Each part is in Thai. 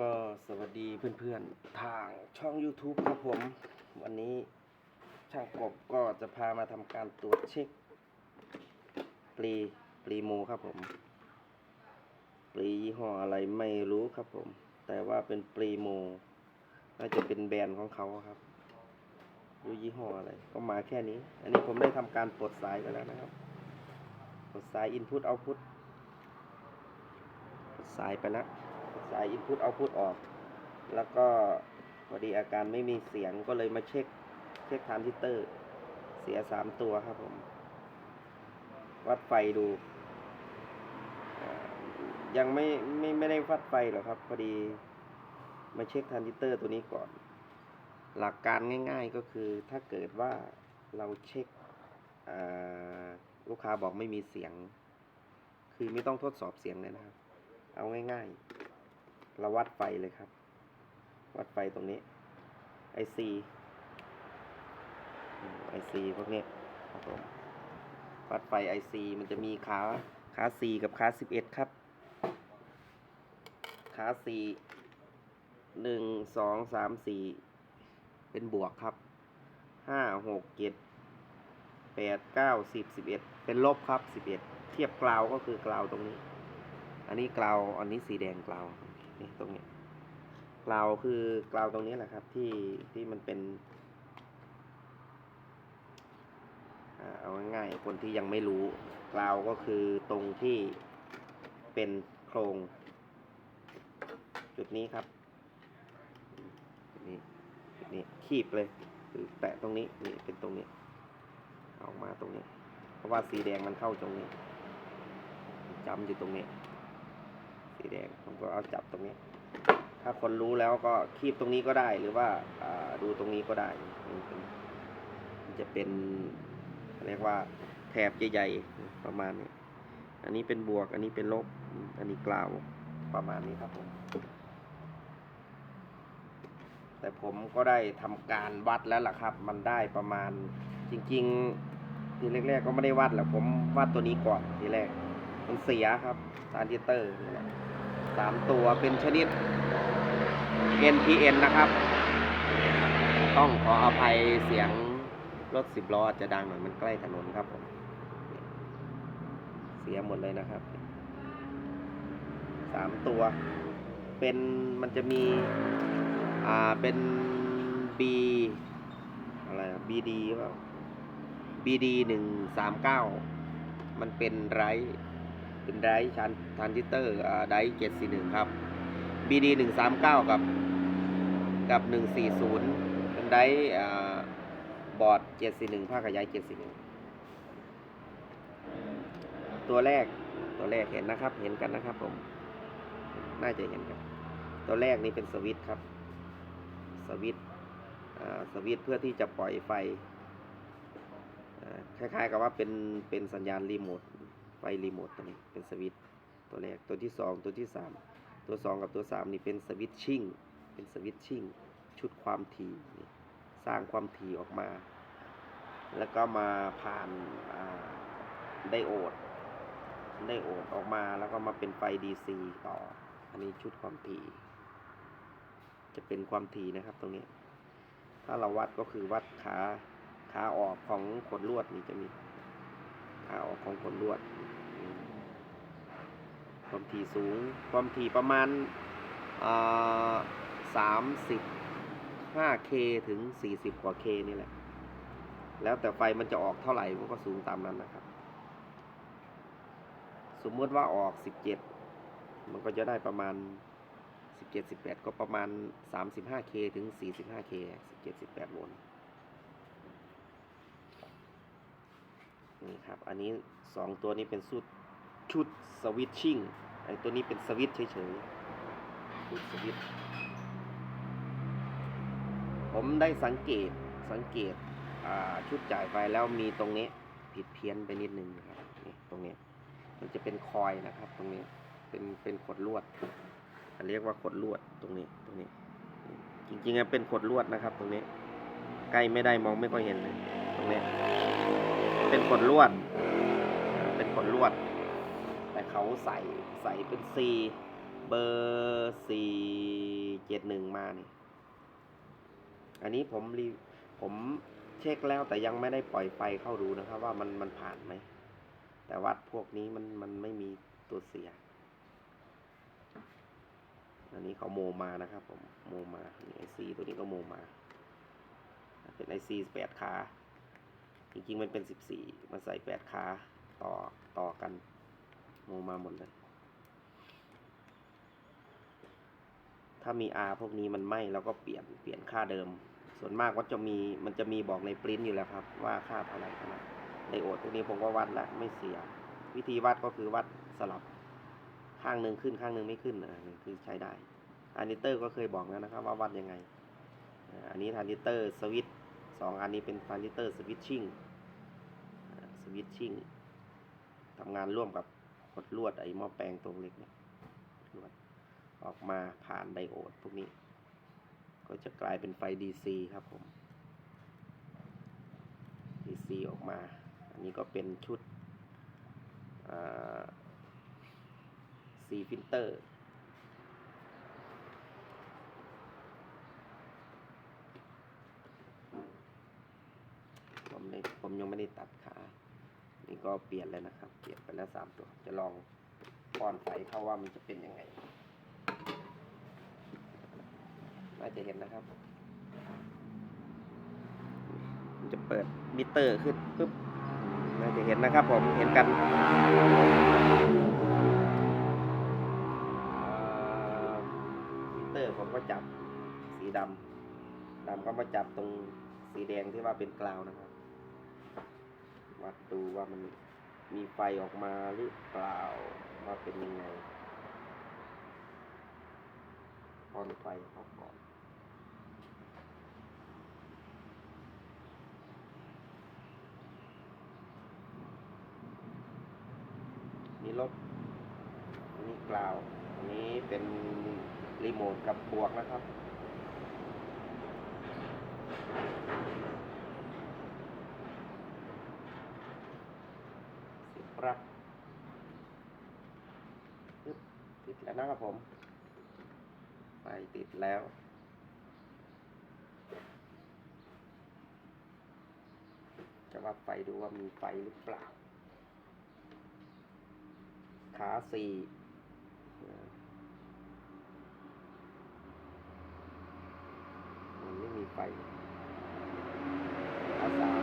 ก็สวัสดีเพื่อนๆ ทางช่อง YouTube ครับผม วันนี้ช่างกบก็จะพามาทำการตรวจเช็ค ปลีปลีโมครับผม ปลียี่ห้ออะไรไม่รู้ครับผม แต่ว่าเป็นปลีโมน่าจะเป็นแบรนด์ของเขาครับรู้ยี่ห้ออะไร ก็มาแค่นี้ อันนี้ผมได้ทำการปลดสายไปแล้วนะครับปลดสาย Input Output ปลดสายไปแล้ว สาย Input Output ออก แล้วก็พอดีอาการไม่มีเสียงก็เลยมาเช็ค เช็คทรานซิสเตอร์ เสียสามตัวครับผม วัดไฟดูยังไม่ไม่ไม่ได้วัดไฟหรอกครับ พอดีมาเช็คทรานซิสเตอร์ตัวนี้ก่อน หลักการง่าย ๆก็คือถ้าเกิดว่าเราเช็คลูกค้าบอกไม่มีเสียง คือไม่ต้องทดสอบเสียงเลยนะครับ เอาง่าย ๆ เราวัดไฟเลยครับ วัดไฟตรงนี้ IC ไอซีพวกนี้ครับผมวัดไฟ IC มันจะมีขาขา4กับขา11 ครับ ขา4หนึ่งสองสามสี่เป็นบวกครับห้าหกเจ็ดแปดเก้าสิบสิบเอ็ดเป็นลบครับสิบเอ็ดเทียบกราวก็คือกราวตรงนี้ อันนี้กราวอันนี้สีแดงกราว นี่ตรงนี้กราวคือกราวตรงนี้แหละครับ ที่ที่มันเป็นเอาง่ายๆคนที่ยังไม่รู้กราวก็คือตรงที่เป็นโครง จุดนี้ครับนี้จุดนี้คีบเลยคือแตะตรงนี้นี่เป็นตรงนี้ออกมาตรงนี้ เพราะว่าสีแดงมันเข้าตรงนี้จำอยู่ตรงนี้ สีแดงผมก็เอาจับตรงนี้ ถ้าคนรู้แล้วก็คีบตรงนี้ก็ได้หรือว่าดูตรงนี้ก็ได้ มันจะเป็นเรียกว่าแถบใหญ่ๆประมาณนี้อันนี้เป็นบวก อันนี้เป็นลบ อันนี้กล่าวประมาณนี้ครับผมแต่ผมก็ได้ทำการวัดแล้วล่ะครับ มันได้ประมาณจริงๆทีแรกๆก็ไม่ได้วัดหรอกผมวัดตัวนี้ก่อนทีแรก มันเสียครับทรานซิเตอร์นี่แหละ สามตัวเป็นชนิด NPN นะครับ ต้องขออภัยเสียงรถสิบล้ออาจจะดังหน่อยมันใกล้ถนนครับผมเสียหมดเลยนะครับสามตัว เป็นมันจะมีอ่าเป็น B อะไร BD เปล่า BD หนึ่งสามเก้ามันเป็นไร เป็นไรท์ชันทรานซิเตอร์ไดเจ็ดสี่หนึ่งครับ BD หนึ่งสามเก้ากับกับหนึ่งสี่ศูนย์เป็นไดท์บอร์ดเจ็ดสี่หนึ่งภาคขยายเจ็ดสี่หนึ่งตัวแรกตัวแรกเห็นนะครับ เห็นกันนะครับผม น่าจะเห็นกันตัวแรกนี้เป็นสวิตช์ครับ สวิตช์สวิตช์เพื่อที่จะปล่อยไฟคล้ายๆกับว่าเป็นเป็นสัญญาณรีโมท ไฟรีโมทตัวนี้เป็นสวิตช์ตัวแรกตัวที่สองตัวที่สามตัวสองกับตัวสามนี่เป็นสวิตชิ่งเป็นสวิตชิ่งชุดความถี่สร้างความถี่ออกมา แล้วก็มาผ่านาไดโอดไดโอดออกมาแล้วก็มาเป็นไฟ DC ต่อ อันนี้ชุดความถี่ จะเป็นความถี่นะครับตรงนี้ ถ้าเราวัดก็คือวัดขาขาออกของขนลวดนี่จะมี ขาออกของขนลวด ความถี่สูง ความถี่ประมาณสามสิบห้าเคถึงสี่สิบกว่าเคนี่แหละ แล้วแต่ไฟมันจะออกเท่าไหร่ มันก็สูงตามนั้นนะครับ สมมติว่าออกสิบเจ็ดมันก็จะได้ประมาณสิบเจ็ดสิบแปดก็ประมาณสามสิบห้าเคถึงสี่สิบห้าเคสิบเจ็ดสิบแปดโวลต์ นี่ครับ อันนี้สองตัวนี้เป็นชุดชุดสวิตชิ่งไอตัวนี้เป็นสวิตเฉยๆชุดสวิตผมได้สังเกตสังเกตชุดจ่ายไฟแล้วมีตรงนี้ผิดเพี้ยนไปนิดนึงครับนี่ตรงนี้มันจะเป็นคอยนะครับ ตรงนี้เป็นเป็นขดลวดอันเรียกว่าขดลวดตรงนี้ตรงนี้ จริงๆอะเป็นขดลวดนะครับ ตรงนี้ใกล้ไม่ได้มองไม่ค่อยเห็นเลยตรงนี้ เป็นขดลวด เป็นขดลวด แต่เขาใส่ใส่เป็น C เบอร์สี่เจ็ดหนึ่งมานี่ อันนี้ผมรีผมเช็คแล้วแต่ยังไม่ได้ปล่อยไฟเข้าดูนะครับ ว่ามันมันผ่านไหม แต่วัดพวกนี้มันมันไม่มีตัวเสีย อันนี้เขาโมมานะครับผมโมมาไอซีตัวนี้ก็โมมา เป็นไอซีแปดขา จริงๆ มันเป็นสิบสี่มาใส่แปดขาต่อต่อกันโมมาหมดเลย ถ้ามี R พวกนี้มันไม่เราก็เปลี่ยนเปลี่ยนค่าเดิม ส่วนมากว่าจะมีมันจะมีบอกในปริ้นอยู่แล้วครับ ว่าค่าเท่าไหร่เท่าไหร่ไดโอดพวกนี้ผมก็วัดแล้วไม่เสีย วิธีวัดก็คือวัดสลับข้างหนึ่งขึ้นข้างหนึ่งไม่ขึ้นนะคือใช้ได้ทานิเตอร์ก็เคยบอกแล้วนะครับ ว่าวัดยังไงอันนี้ทานิเตอร์สวิตสองอันนี้เป็นทานิเตอร์สวิตชิ่ง วิตชิ่งทำงานร่วมกับกดลวดไอ้หม้อแปลงตรงเล็กเนี่ยลวดออกมาผ่านไดโอดพวกนี้ ก็จะกลายเป็นไฟ DC ครับผม DC ออกมา อันนี้ก็เป็นชุดซีฟิลเตอร์ผมผมยังไม่ได้ตัด นี่ก็เปลี่ยนแล้วนะครับ เปลี่ยนไปแล้วสามตัว จะลองป้อนไฟเข้าว่ามันจะเป็นยังไง น่าจะเห็นนะครับ มันจะเปิดมิเตอร์ขึ้นปุ๊บ น่าจะเห็นนะครับผมเห็นกันมิเตอร์ผมก็จับสีดำดำก็มาจับตรงสีแดงที่ว่าเป็นกลาวนะครับ วัดดูว่ามันมีไฟออกมาหรือเปล่าว่าเป็นยังไงป้อนไฟเข้าก่อนนี่ลบนนี้กล่าวอันนี้เป็นรีโมทกับบวกนะครับ สิบปลั๊กปึ๊บติดแล้วนะครับผมไฟติดแล้ว จะวัดไฟดูว่ามีไฟหรือเปล่า ขาสี่มันไม่มีไฟขาสาม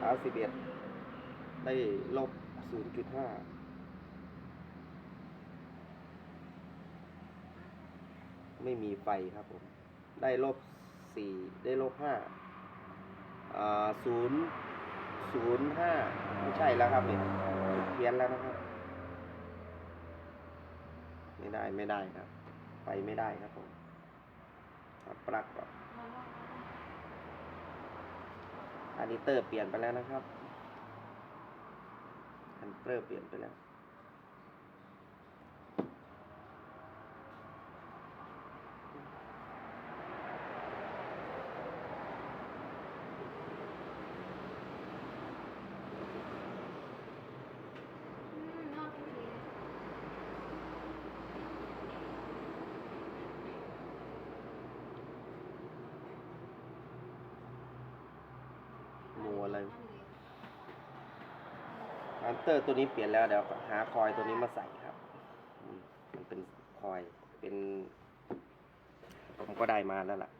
ขาสิบเอ็ด ได้ลบศูนย์จุดห้าไม่มีไฟครับผม ได้ลบสี่ได้ลบห้าอ่าศูนย์ศูนย์ห้าไม่ใช่แล้วครับเนี่ยเพี้ยนแล้วนะครับ ไม่ได้ไม่ได้ครับ ไปไม่ได้ครับผมปลั๊กก่อนอันนี้เตอร์เปลี่ยนไปแล้วนะครับ อันเตอร์เปลี่ยนไปแล้วมัวอะไร ฮันเตอร์ตัวนี้เปลี่ยนแล้วเดี๋ยวหาคอยตัวนี้มาใส่ครับ มันเป็นคอยเป็น ผมก็ได้มาแล้วล่ะ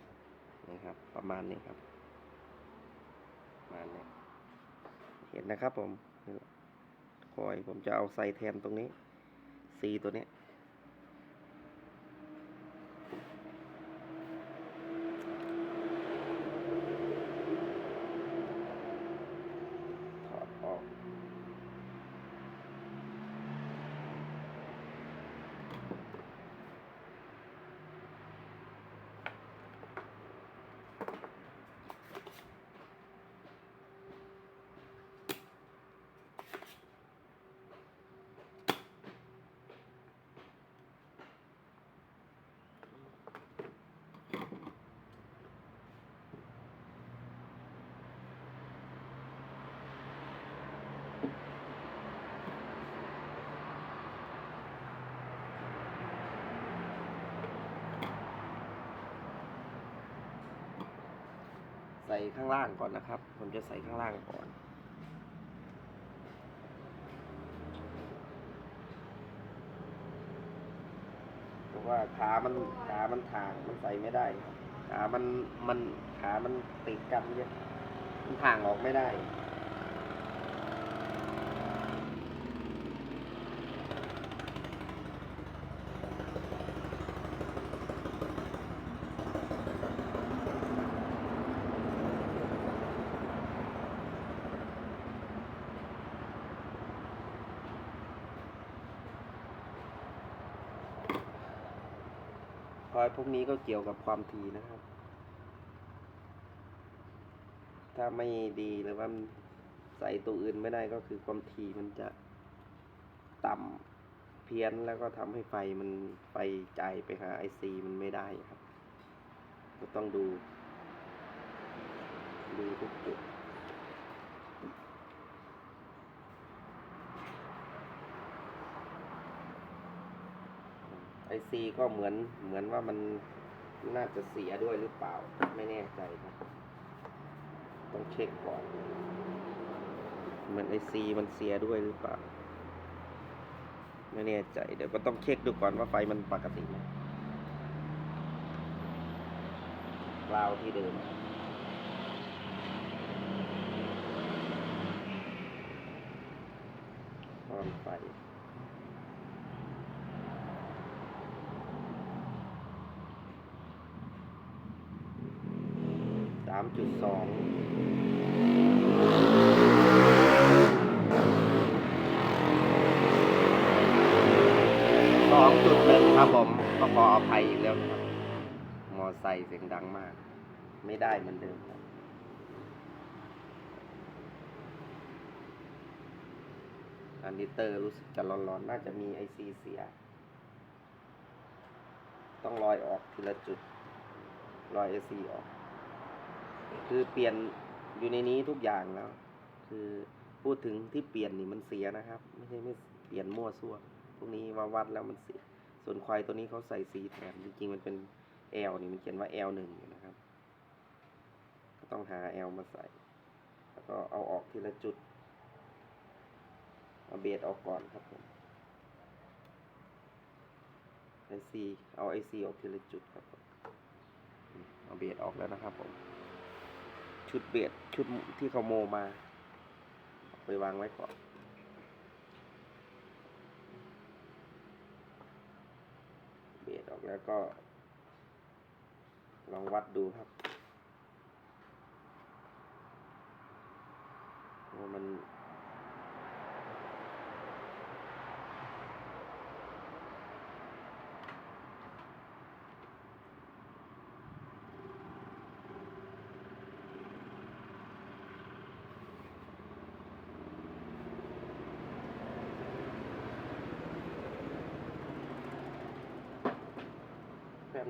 นะครับ ประมาณนี้ครับประมาณนี้เห็นนะครับผมคอยผมจะเอาใส่แทนตรงนี้ซีตัวนี้ ใส่ข้างล่างก่อนนะครับ ผมจะใส่ข้างล่างก่อน เพราะว่าขามันขามันถางมันใส่ไม่ได้ครับขามันมันขามันติดกันเยอะมันถ่างออกไม่ได้ อยพวกนี้ก็เกี่ยวกับความถี่นะครับ ถ้าไม่ดีหรือว่าใส่ตัวอื่นไม่ได้ก็คือความถี่มันจะต่ำเพี้ยนแล้วก็ทำให้ไฟมันไฟใจไปหาไอซีมันไม่ได้ครับ ก็ต้องดู ดูทุกจุด ซีก็เหมือนเหมือนว่ามันน่าจะเสียด้วยหรือเปล่า ไม่แน่ใจครับ ต้องเช็คก่อน เหมือนไอซีมันเสียด้วยหรือเปล่า ไม่แน่ใจ เดี๋ยวก็ต้องเช็คดูก่อนว่าไฟมันปกติไหมกราวที่เดิมออนไฟ สามจุดสองสองจุดหนึ่งครับผมก็ข ออภัยอีกแล้วนะครับ มอไซค์เสียงดังมาก ไม่ได้เหมือนเดิมครับอันนี้เตอร์รู้สึกจะร้อนๆ น่าจะมีไอซีเสีย ต้องลอยออกทีละจุด ลอยไอซีออก คือเปลี่ยนอยู่ในนี้ทุกอย่างแล้ว คือพูดถึงที่เปลี่ยนนี่มันเสียนะครับ ไม่ใช่ไม่เปลี่ยนมั่วซั่วพวกนี้มาวัดแล้วมันเสีย ส่วนควายตัวนี้เขาใส่สีแถมจริงๆมันเป็น L นี่มันเขียนว่า L หนึ่งนะครับ ก็ต้องหา L มาใส่ แล้วก็เอาออกทีละจุด เอาเบสออกก่อนครับผมไอซีเอาไอซีออกทีละจุดครับผมเอาเบสออกแล้วนะครับผม ชุดเบียดชุดที่เขาโมมาเอาไปวางไว้ก่อนเบียดออก แล้วก็ ลองวัดดูครับว่ามัน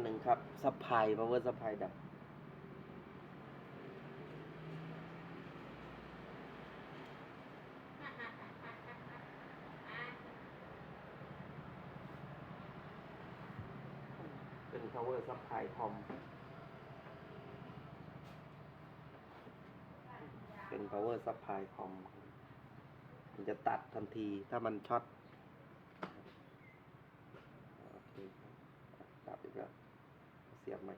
หนึ่งครับซัพพลาย power supply ดับเป็น power supply คอมเป็น power supply คอมมันจะตัดทันทีถ้ามันช็อต โอเคครับตัดอีกแล้ว เสียบใหม่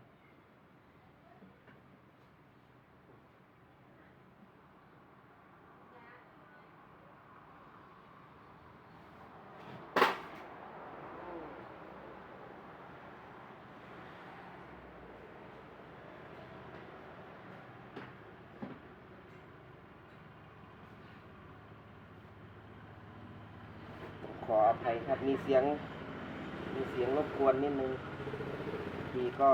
ข ออภัยครับ มีเสียง มีเสียงรบกวนนิดนึง ทีก็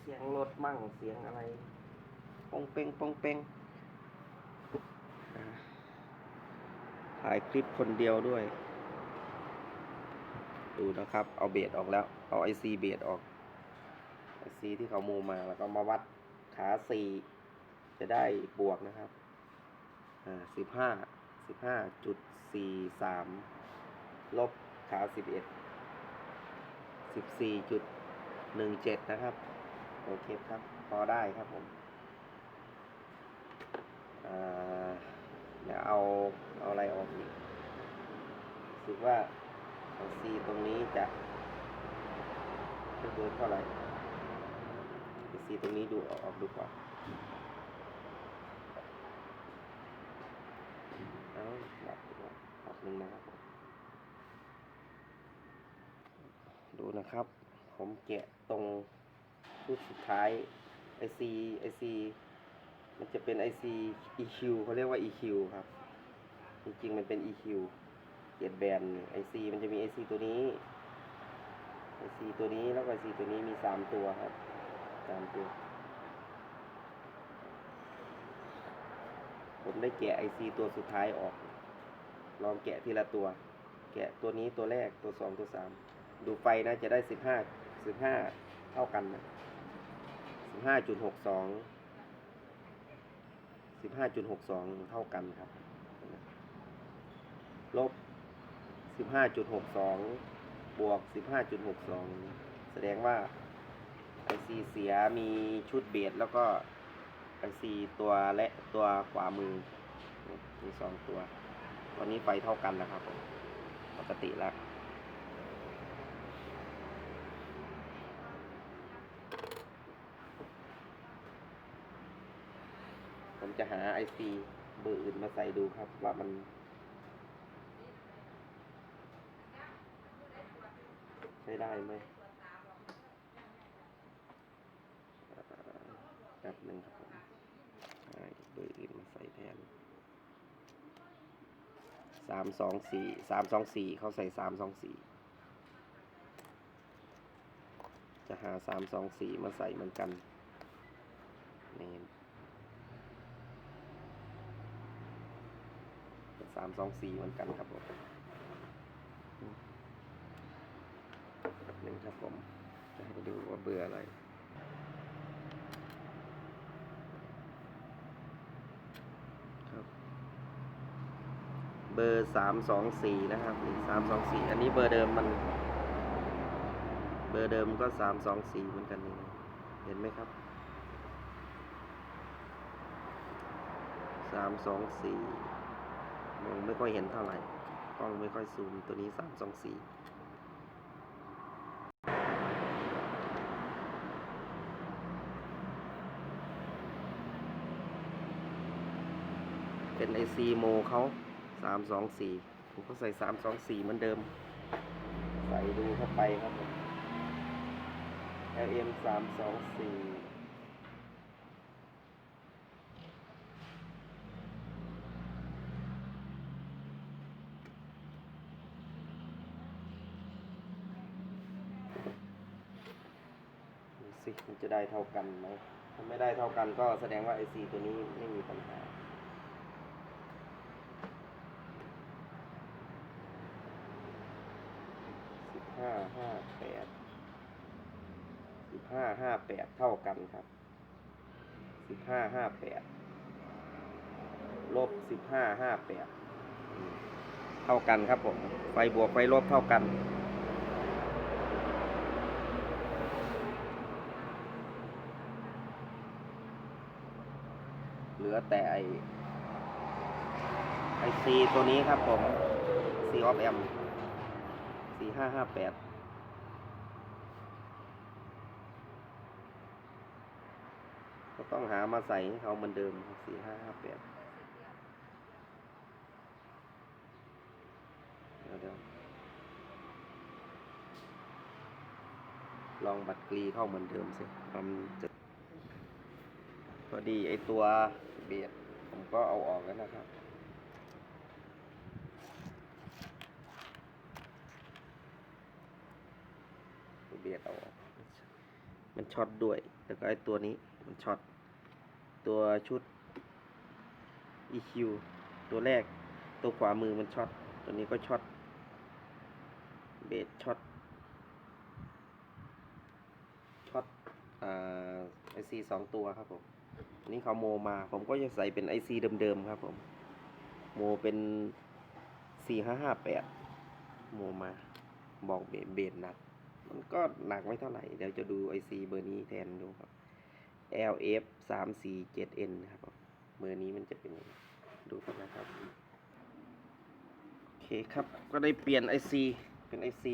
เสียงรถมั่งเสียงอะไรปองเปงปองเปงถ่ายคลิปคนเดียวด้วย ดูนะครับ เอาเบสออกแล้ว เอาไอซีเบสออกไอซีที่เขามูมาแล้วก็มาวัดขาสี่จะได้บวกนะครับ สิบห้าสิบห้าจุดสี่สามลบขาสิบเอ็ดสิบสี่จุดหนึ่งเจ็ดนะครับ โอเคครับ พอได้ครับผมอ่าเดี๋ยวเอา เอาอะไรออกอีกสึกว่าซีตรงนี้จะไม่เบิร์นเท่าไหร่ซีตรงนี้ดูออกดูก่อน เอาดับดูก่อนดับหนึ่งนะครับดูนะครับ ผมแกะตรงชุดสุดท้าย IC IC มันจะเป็น IC EQ เขาเรียกว่า EQ ครับ จริงๆ มันเป็น EQ เกียรแบน IC มันจะมี IC ตัวนี้ IC ตัวนี้แล้วก็ IC ตัวนี้มีสามตัวครับสามตัว ผมได้แกะ IC ตัวสุดท้ายออก ลองแกะทีละตัว แกะตัวนี้ตัวแรกตัวสองตัวสามดูไฟนะจะได้สิบห้าสิบห้าเท่ากันนะสิบห้าจุดหกสองสิบห้าจุดหกสองเท่ากันครับ ลบสิบห้าจุดหกสองบวกสิบห้าจุดหกสองแสดงว่าไอซีเสียมีชุดเบสแล้วก็ไอซีตัวและตัวขวามือมีสองตัว ตอนนี้ไฟเท่ากันแล้วครับผมปกติแล้วผมจะหา IC เบอร์อื่นมาใส่ดูครับ ว่ามัน ใช้ได้ไหมแป๊บหนึ่งครับผมหาเบอร์อื่นมาใส่แทน สามสองสี่สามสองสี่เขาใส่สามสองสี่จะหาสามสองสี่มาใส่เหมือนกันนี่สามสองสี่เหมือนกันครับผมหนึ่งครับผม จะให้ดูว่าเบอร์อะไร ครับ เบอร์สามสองสี่นะครับสามสองสี่อันนี้เบอร์เดิมมัน เบอร์เดิมก็สามสองสี่เหมือนกันนี่เห็นไหมครับสามสองสี่มองไม่ค่อยเห็นเท่าไหร่กล้องไม่ค่อยซูมตัวนี้สามสองสี่เป็นไอซีโมเขา สามสองสี่ผมก็ใส่สามสองสี่เหมือนเดิม ใส่ดูเข้าไปครับผม LM สามสองสี่สิมันจะได้เท่ากันไหม ถ้าไม่ได้เท่ากันก็แสดงว่า IC ตัวนี้ไม่มีปัญหา สิบห้าห้าแปด สิบ ห้าห้าแปดเท่ากันครับสิบห้าห้าแปดลบสิบห้าห้าแปดเท่ากันครับผมไฟบวกไฟลบเท่ากันเหลือแต่ไอไอซีตัวนี้ครับผมซีออฟแอมสี่ห้าห้าแปด ก็ต้องหามาใส่ให้เขาเหมือนเดิมสี่ห้าห้าแปดเดี๋ยวเดี๋ยวลองบัตรกรีเข้าเหมือนเดิมสิมันจะพอดีไอตัวเบียดผมก็เอาออกแล้วนะครับตัวเบียดเอาออกมันช็อตด้วย แล้วก็ไอตัวนี้มันช็อต ตัวชุด EQ ตัวแรก ตัวขวามือมันช็อต ตัวนี้ก็ช็อต เบสช็อต ช็อตอ่าไอซีสองตัวครับผมนนี้เขาโมมา ผมก็จะใส่เป็นไอซีเดิมๆครับผม โมเป็นสี่ห้าห้าแปดโมมา บอกเบสเบสนัดมันก็หนักไม่เท่าไหร่ เดี๋ยวจะดู IC เบอร์นี้แทนดูครับ LF 3 4 7 N ครับผมเบอร์นี้มันจะเป็นดูกันนะครับ โอเคครับ ก็ได้เปลี่ยน IC เป็น IC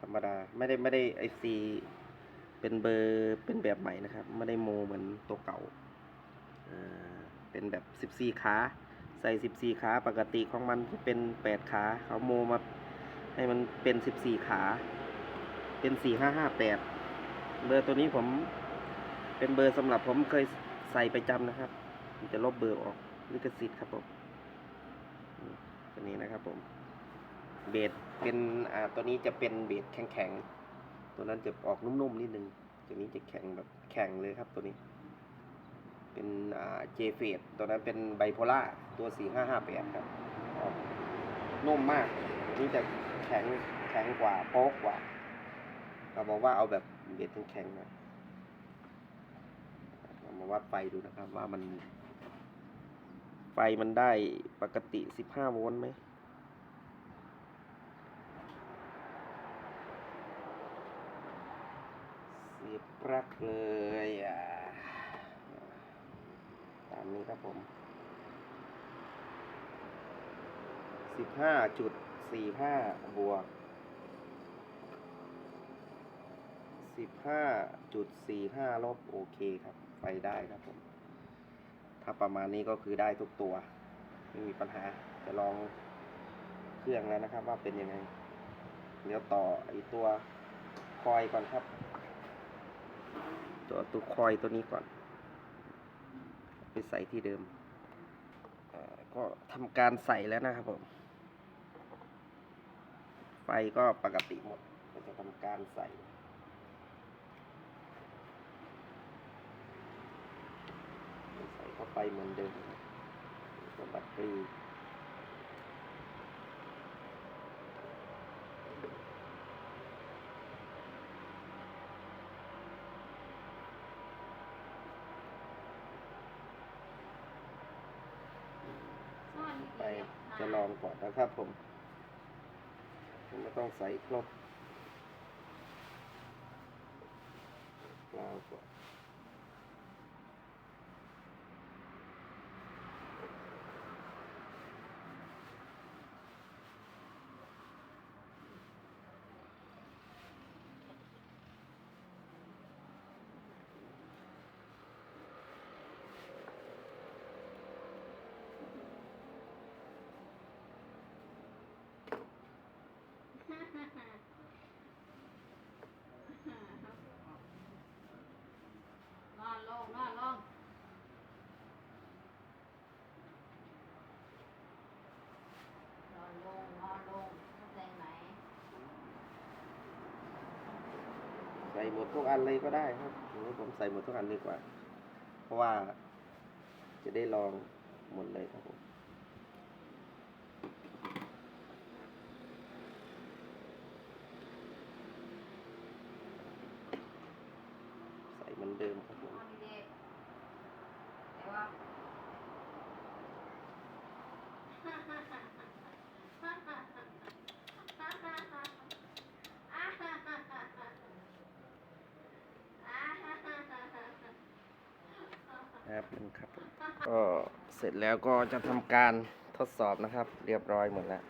ธรรมดา ไม่ได้ไม่ได้ IC เป็นเบอร์เป็นแบบใหม่นะครับ ไม่ได้โมเหมือนตัวเก่าอ่าเป็นแบบ 14 ขาใส่ 14 ขาปกติของมันจะเป็น 8 ขาเขาโมมาให้มันเป็น 14 ขา เป็น 4558 เบอร์ตัวนี้ผม เป็นเบอร์สำหรับผมเคยใส่ไปจำนะครับผมจะลบเบอร์ออกลิขสิทธิ์ครับผมตัวนี้นะครับผมเบสเป็นอ่าตัวนี้จะเป็นเบสแข็งๆตัวนั้นจะออกนุ่มๆนิดนึงตัวนี้จะแข็งแบบแข็งเลยครับตัวนี้ เป็นอ่าเจเฟดตัวนั้นเป็นไบโพล่าตัวสี่ห้าห้าแปดครับออกนุ่มมากตัวนี้จะแข็งแข็งกว่าโป๊กกว่าเราบอกว่าเอาแบบเบสแข็งๆนะ เรามาวัดไฟดูนะครับ ว่ามัน ไฟมันได้ปกติสิบห้าโวลต์ไหมเสียบปลั๊กเลยอะตามนี้ครับผมสิบห้าจุดสี่ห้าบวกสิบห้าจุดสี่ห้าลบ โอเคครับ ไปได้ครับผม ถ้าประมาณนี้ก็คือได้ทุกตัว ไม่มีปัญหาจะลองเครื่องแล้วนะครับ ว่าเป็นยังไงเดี๋ยวต่อไอตัวคอยก่อนครับ ตัวตัวคอยตัวนี้ก่อน ไปใส่ที่เดิมก็ทำการใส่แล้วนะครับผม ไฟก็ปกติหมดก็จะทำการใส่ ใส่เข้า ไปเหมือนเดิมตัวแบตเตอรี่ไปจะลองก่อนนะครับผมผมไม่ต้องใส่ครบลาวก่อน นอนลงนอนลงนอนลงนอนลงเข้าใจไหม ใส่หมดทุกอันเลยก็ได้ครับผมใส่หมดทุกอันดีกว่า เพราะว่าจะได้ลองหมดเลยครับผม ใส่เหมือนเดิมครับผม นอนดีๆแต่ว่า ครับนึงครับก็เสร็จแล้วก็จะทำการทดสอบนะครับ เรียบร้อยหมดแล้ว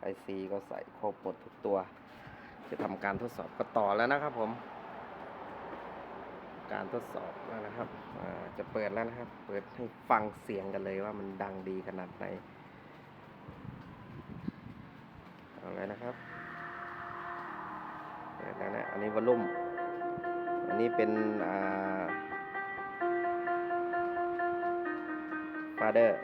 ไอซีก็ใส่ครบหมดทุกตัว จะทำการทดสอบก็ต่อแล้วนะครับผม การทดสอบแล้วนะครับจะเปิดแล้วนะครับ เปิดให้ฟังเสียงกันเลยว่ามันดังดีขนาดไหนเอาเลยนะครับเปิดแล้วนะอันนี้วอลลุ่มอันนี้เป็นอ่า father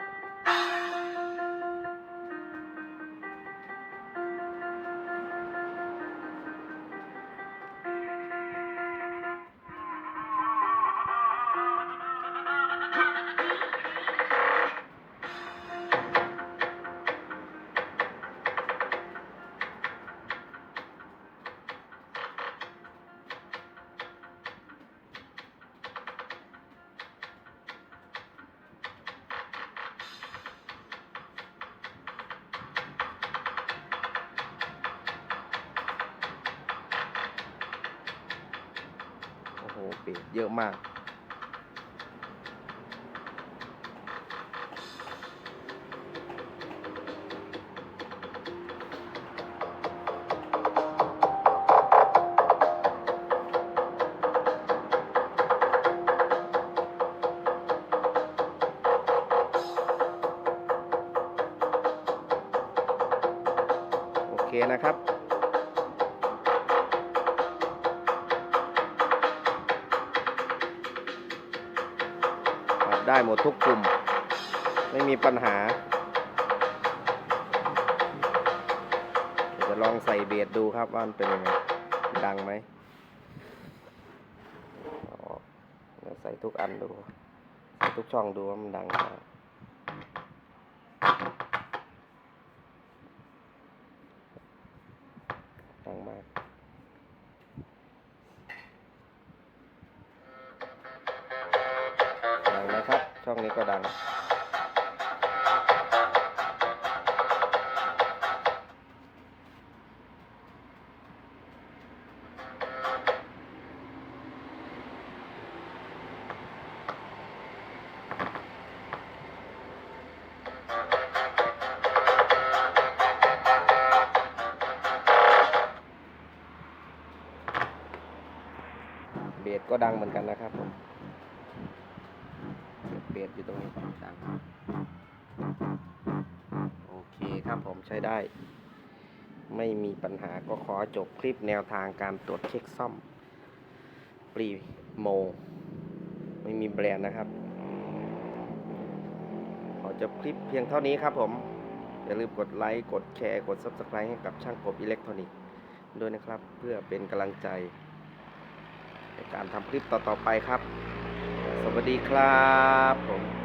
เยอะมาก โอเคนะครับ ได้หมดทุกกลุ่ม ไม่มีปัญหาจะลองใส่เบสดูครับว่ามันเป็นยังไง ดังไหมใส่ทุกอันดู ใส่ทุกช่องดูว่ามันดังไหม ก็ดังเหมือนกันนะครับผมเบสอยู่ตรงนี้ดังโอเคครับผมใช้ได้ ไม่มีปัญหาก็ขอจบคลิปแนวทางการตรวจเช็คซ่อมปรีโม ไม่มีแบรนด์นะครับ ขอจบคลิปเพียงเท่านี้ครับผม อย่าลืมกดไลค์ กดแชร์ กด Subscribe ให้กับช่างกบอิเล็กทรอนิกส์ด้วยนะครับ เพื่อเป็นกำลังใจ การทำคลิปต่อๆไปครับ สวัสดีครับผม